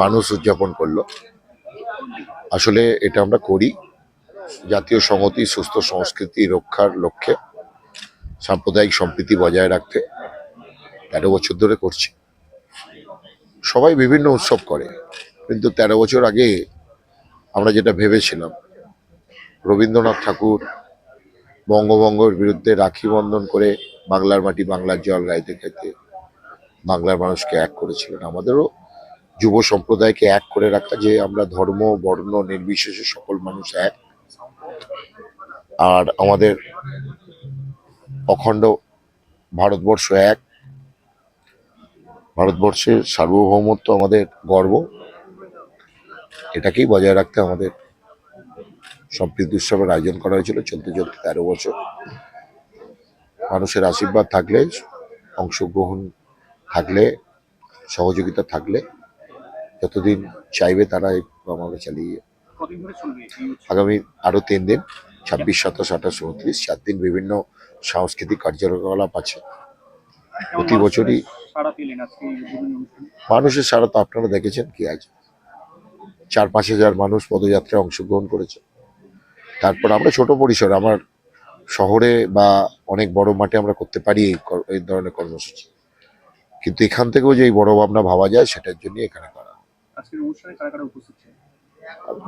মানুষ উদযাপন করল। আসলে এটা আমরা করি। জাতীয় সংহতি, সুস্থ সংস্কৃতি রক্ষার লক্ষ্যে, সাম্প্রদায়িক সম্প্রীতি বজায় রাখতে তেরো বছর ধরে করছি। সবাই বিভিন্ন উৎসব করে, কিন্তু তেরো বছর আগে আমরা যেটা ভেবেছিলাম, রবীন্দ্রনাথ ঠাকুর বঙ্গভঙ্গের বিরুদ্ধে রাখি বন্ধন করে বাংলার মাটি বাংলার জল গাইতে গাইতে বাংলার মানুষকে এক করেছিলেন। আমাদেরও যুব সম্প্রদায়কে এক করে রাখা যে আমরা ধর্ম, বর্ণ, নির্বিশেষে সকল মানুষ এক। আর আমাদের অখণ্ড ভারতবর্ষ এক। ভারতবর্ষের সার্বভৌমত্ব আমাদের গর্ব। এটাকেই বজায় রাখতে আমাদের সম্প্রীতি উৎসবের আয়োজন করা হয়েছিল চলতে চলতে তেরো বছর। মানুষের আশীর্বাদ থাকলে অংশগ্রহণ থাকলে সহযোগিতা থাকলে যতদিন চাইবে তারা এই প্রোগ্রামকে চালিয়ে? আগামী আরও তিন দিন ছাব্বিশ সাতাশ আঠাশ উনত্রিশ চার দিন বিভিন্ন সাংস্কৃতিক কার্যকলাপ আছে। প্রতি বছরই মানুষের সারা তো আপনারা দেখেছেন কি আছে। চার পাঁচ হাজার মানুষ পদযাত্রায় অংশগ্রহণ করেছে। তারপর আমরা ছোট পরিসর আমার শহরে বা অনেক বড় মাঠে আমরা করতে পারি এই ধরনের কর্মসূচি। কিন্তু এখান থেকেও যে বড় ভাবনা ভাবা যায় সেটার জন্য এখানে করা।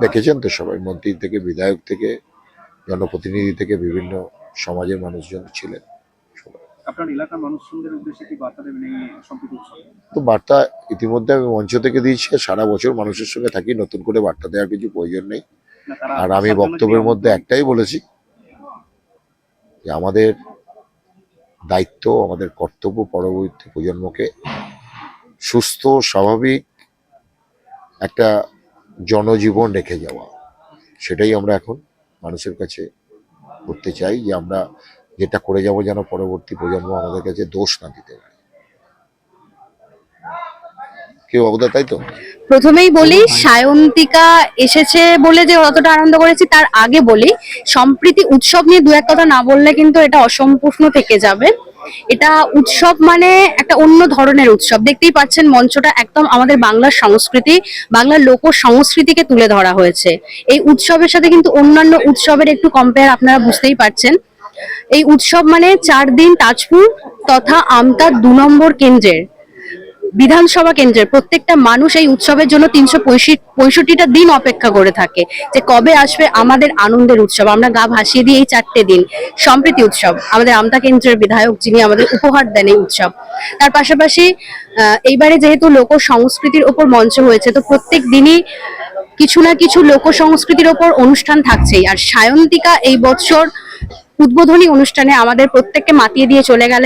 দেখেছেন তো সবাই মন্ত্রী থেকে বিধায়ক থেকে জনপ্রতিনিধি থেকে বিভিন্ন সমাজের মানুষজন ছিলেন। আপনার এলাকার মানুষজনদের উদ্দেশ্যে কি বার্তা দেবেন এই তো বার্তা ইতিমধ্যে আমি মঞ্চ থেকে দিয়েছি সারা বছর মানুষের সঙ্গে থাকি নতুন করে বার্তা দেওয়ার কিছু প্রয়োজন নেই। আর আমি বক্তব্যের মধ্যে একটাই বলেছি যে আমাদের দায়িত্ব আমাদের কর্তব্য পরবর্তী প্রজন্মকে। সুস্থ, স্বাভাবিক একটা জনজীবন রেখে যাওয়া, সেটাই আমরা এখন মানুষের কাছে করতে চাই যে আমরা যেটা করে যাব যেন পরবর্তী প্রজন্ম আমাদের কাছে দোষ না দিতে পারে। কেউ অবদা তাই তো? প্রথমেই বলি, সায়ন্তিকা এসেছে বলে যে অতটা আনন্দ করেছি, তার আগে বলি, সম্প্রীতি উৎসব নিয়ে দু এক কথা না বললে কিন্তু এটা অসম্পূর্ণ থেকে যাবে। এটা উৎসব মানে একটা অন্য ধরনের উৎসব। দেখতেই পাচ্ছেন মঞ্চটা একদম আমাদের বাংলার সংস্কৃতি, বাংলার লোক সংস্কৃতিকে তুলে ধরা হয়েছে। এই উৎসবের সাথে কিন্তু অন্যান্য উৎসবের একটু কম্পেয়ার আপনারা বুঝতেই পারছেন। এই উৎসব মানে চার দিন তাজপুর তথা আমতা দু নম্বর কেন্দ্রের। বিধানসভা কেন্দ্রের প্রত্যেকটা মানুষ এই উৎসবের জন্য তিনশো পঁয়ষট্টিটা দিন অপেক্ষা করে থাকে যে কবে আসবে আমাদের আনন্দের উৎসব। আমরা গা ভাসিয়ে দিই এই চারটে দিন, সম্প্রীতি উৎসব। আমাদের আমতা কেন্দ্রের বিধায়ক যিনি আমাদের উপহার দেন এই উৎসব। তার পাশাপাশি এইবারে যেহেতু লোক সংস্কৃতির ওপর মঞ্চ হয়েছে, তো প্রত্যেক দিনই কিছু না কিছু লোক সংস্কৃতির ওপর অনুষ্ঠান থাকছেই। আর সায়ন্তিকা এই বছর উদ্বোধনী অনুষ্ঠানে আমাদের প্রত্যেককে মাতিয়ে দিয়ে চলে গেলেন।